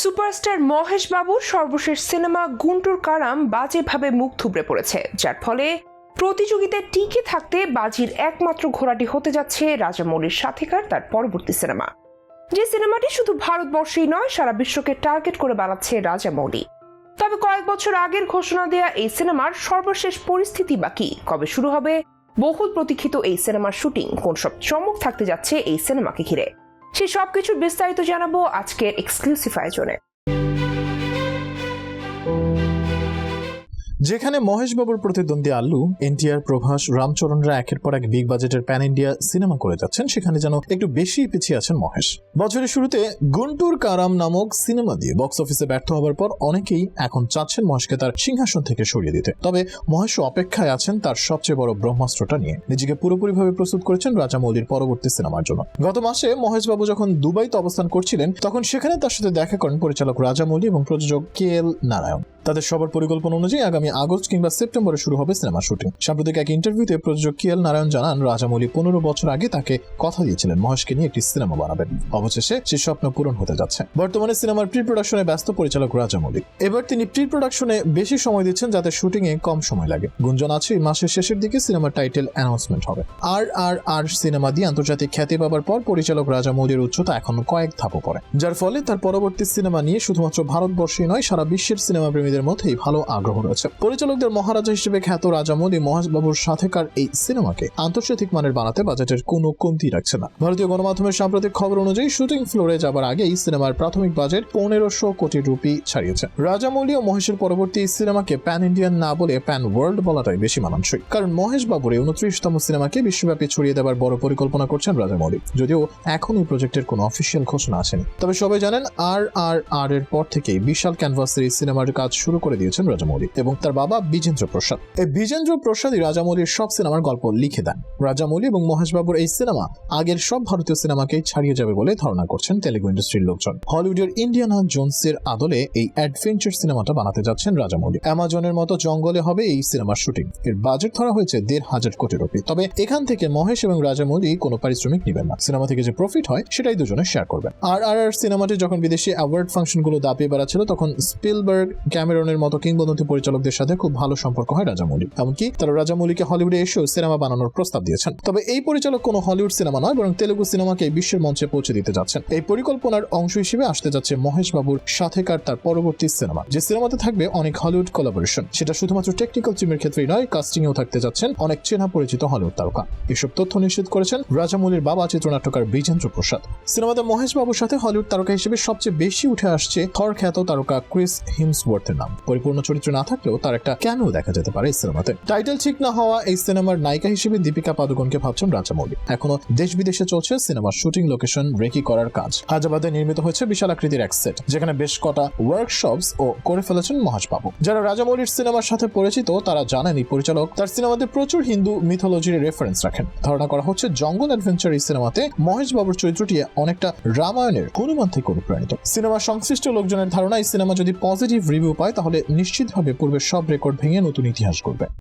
Superstar Mahesh বাবুর সর্বশেষ cinema Guntur কারাম বাজেভাবে মুখ থুবড়ে পড়েছে, যার ফলে প্রতিযোগিতায় টিকে থাকতে বাজির একমাত্র ঘোড়াটি হতে যাচ্ছে রাজামৌলির সাথেকার তার পরবর্তী সিনেমা। যে সিনেমাটি শুধু ভারতবর্ষেই নয়, সারা বিশ্বকে টার্গেট করে বানাচ্ছে রাজামৌলি তবে কয়েক বছর আগের ঘোষণা দেয়া এই সিনেমার সর্বশেষ পরিস্থিতি বা কি? কবে শুরু হবে? বহুল প্রতীক্ষিত এই সিনেমার শুটিং কোন সব চমক থাকতে যাচ্ছে এই সিনেমাকে ঘিরে। সেই সবকিছু বিস্তারিত জানাব আজকের এক্সক্লুসিভ আয়োজনে। যেখানে মহেশ বাবুর প্রতিদ্বন্দ্বী আল্লু, এনটিআর প্রভাস, রামচরণরা একের পর এক বিগ বাজেটের প্যান ইন্ডিয়া সিনেমা করে যাচ্ছেন, সেখানে যেন একটু বেশি পিছিয়ে আছেন মহেশ। বছরের শুরুতে গুন্টুর কারাম নামক সিনেমা দিয়ে বক্স অফিসে ব্যর্থ হবার পর অনেকেই এখন চাচ্ছেন মহেশকে তার সিংহাসন থেকে সরিয়ে দিতে। তবে মহেশ অপেক্ষায় আছেন তার সবচেয়ে বড় ব্রহ্মাস্ত্রটা নিয়ে। নিজেকে পুরোপুরিভাবে প্রস্তুত করেছেন রাজামৌলির পরবর্তী সিনেমার জন্য। গত মাসে মহেশ বাবু যখন দুবাইতে অবস্থান করছিলেন, তখন সেখানে তার সাথে দেখা করেন পরিচালক রাজামৌলি এবং প্রযোজক কে এল নারায়ণ। তাদের সবার পরিকল্পনা অনুযায়ী আগামী আগস্ট কিংবা সেপ্টেম্বরে শুরু হবে সিনেমা শুটিং। সাম্প্রতিক এক ইন্টারভিউতে প্রযোজক কে এল নারায়ণ জানান রাজামৌলি পনেরো বছর আগে তাকে কথা দিয়েছিলেন মহেশকে নিয়ে একটি সিনেমা বানাবেন। অবশেষে সে স্বপ্ন পূরণ হতে যাচ্ছে। বর্তমানে সিনেমার প্রি প্রোডাকশনে ব্যস্ত পরিচালক রাজামৌলি এবার তিনি প্রি প্রোডাকশনে বেশি সময় দিচ্ছেন যাতে শুটিং এ কম সময় লাগে। গুঞ্জন আছে, মাসের শেষের দিকে সিনেমার টাইটেল অ্যানাউন্সমেন্ট হবে। আর আর আর সিনেমা দিয়ে আন্তর্জাতিক খ্যাতি পাবার পর পরিচালক রাজামৌলির উচ্চতা এখন কয়েক ধাপও পড়ে। যার ফলে তার পরবর্তী সিনেমা নিয়ে শুধুমাত্র ভারতবর্ষেই নয়, সারা বিশ্বের সিনেমা প্রেমীদের মধ্যেই ভালো আগ্রহ রয়েছে। পরিচালকদের মহারাজা হিসেবে খ্যাত রাজামৌলি মহেশবাবুর সাথেকার এই সিনেমাকে আন্তর্জাতিক মানের বানাতে বাজেটের কোনো কমতি রাখছে না। ভারতীয় গণমাধ্যমের সাম্প্রতিক খবর অনুযায়ী শুটিং ফ্লোরে যাবার আগেই সিনেমার প্রাথমিক বাজেট পনেরোশো কোটি রুপি ছাড়িয়েছে। রাজামৌলি ও মহেশের পরবর্তী এই সিনেমাকে প্যান ইন্ডিয়ান না বলে প্যান ওয়ার্ল্ড বলাটাই বেশি মানানসই। কারণ মহেশ বাবুর এই উনত্রিশতম সিনেমাকে বিশ্বব্যাপী ছড়িয়ে দেওয়ার বড় পরিকল্পনা করছেন রাজামৌলি যদিও এখন এই প্রজেক্টের কোনো অফিসিয়াল ঘোষণা আসেনি। তবে সবাই জানেন আর আর আর এর পর থেকেই বিশাল ক্যানভাসের এই সিনেমার কাজ শুরু করে দিয়েছেন রাজামৌলি এবং তার বাবা বিজেন্দ্র প্রসাদ। এই বিজেন্দ্র প্রসাদই রাজামৌলির সব সিনেমার গল্প লিখে দেন। রাজামৌলি এবং মহেশ বাবুর এই সিনেমা আগের সব ভারতীয় সিনেমাকে ছাড়িয়ে যাবে বলে ধারণা করছেন তেলেগু ইন্ডাস্ট্রির লোকজন। হলিউডের ইন্ডিয়ানা জোনসের আদলে এই অ্যাডভেঞ্চার সিনেমাটা বানাতে যাচ্ছেন রাজামৌলি অ্যামাজনের মতো জঙ্গলে হবে এই সিনেমার শুটিং। এর বাজেট ধরা হয়েছে দেড় হাজার কোটি রুপি। তবে এখান থেকে মহেশ এবং রাজামৌলি কোনো পারিশ্রমিক নেবেন না। সিনেমা থেকে যে প্রফিট হয়, সেটাই দুজনে শেয়ার করবেন। আর আর আর সিনেমাটি যখন বিদেশি অ্যাওয়ার্ড ফাংশনগুলো দাপিয়ে বেড়াচ্ছিল, তখন স্পিলবার্গ ক্যামেরনের মতো কিংবদন্তি পরিচালকদের সাথে খুব ভালো সম্পর্ক হয় রাজামৌলি এমনকি তারা রাজামৌলিকে হলিউডে এসেও সিনেমা বানানোর প্রস্তাব দিয়েছেন। তবে এই পরিচালক কোনো হলিউড সিনেমা নয়, বরং তেলুগু সিনেমাকে বিশ্বের মঞ্চে পৌঁছে দিতে যাচ্ছেন। এই পরিকল্পনার অংশ হিসেবে আসতে যাচ্ছে মহেশ বাবুর সাথেকার তার পরবর্তী সিনেমা, যে সিনেমাতে থাকবে অনেক হলিউড কোলাবোরেশন সেটা শুধুমাত্র টেকনিক্যাল টিমের ক্ষেত্রেই নয় কাস্টিং এও থাকতে যাচ্ছেন অনেক চেনা পরিচিত হলিউড তারকা। এসব তথ্য নিশ্চিত করেছেন রাজামৌলির বাবা চিত্রনাট্যকার বিজেন্দ্র প্রসাদ। সিনেমাতে মহেশ বাবুর সাথে হলিউড তারকা হিসেবে সবচেয়ে বেশি উঠে আসছে থর খ্যাত তারকা ক্রিস হিমসওয়ার্থের নাম। পরিপূর্ণ চরিত্র না থাকলেও তার একটা ক্যামেও দেখা যেতে পারে এই সিনেমাতে। টাইটেল ঠিক না হওয়া এই সিনেমার নায়িকা হিসেবে দীপিকা পাদুকোনকে ভাবছেন রাজামৌলি এখনও দেশ বিদেশে চলছে সিনেমার শুটিং লোকেশন রেকি করার কাজ। হায়দ্রাবাদে নির্মিত হয়েছে বিশাল আকৃতির এক সেট, যেখানে বেশ কটা ওয়ার্কশপস ও করে ফেলেছেন মহেশ বাবু যারা রাজামৌলির সিনেমার সাথে পরিচিত, তারা জানেন এই পরিচালক তার সিনেমাতে প্রচুর হিন্দু মিথোলজির রেফারেন্স রাখেন। ধারণা করা হচ্ছে জঙ্গল অ্যাডভেঞ্চার এই সিনেমাতে মহেশ বাবুর চরিত্রটি অনেকটা রামায়ণের হনুমান থেকে অনুপ্রাণিত। সিনেমার সংশ্লিষ্ট লোকজনের ধারণা, এই সিনেমা যদি পজিটিভ রিভিউ পায় তাহলে নিশ্চিতভাবে পূর্বের সব রেকর্ড ভেঙে নতুন ইতিহাস করবে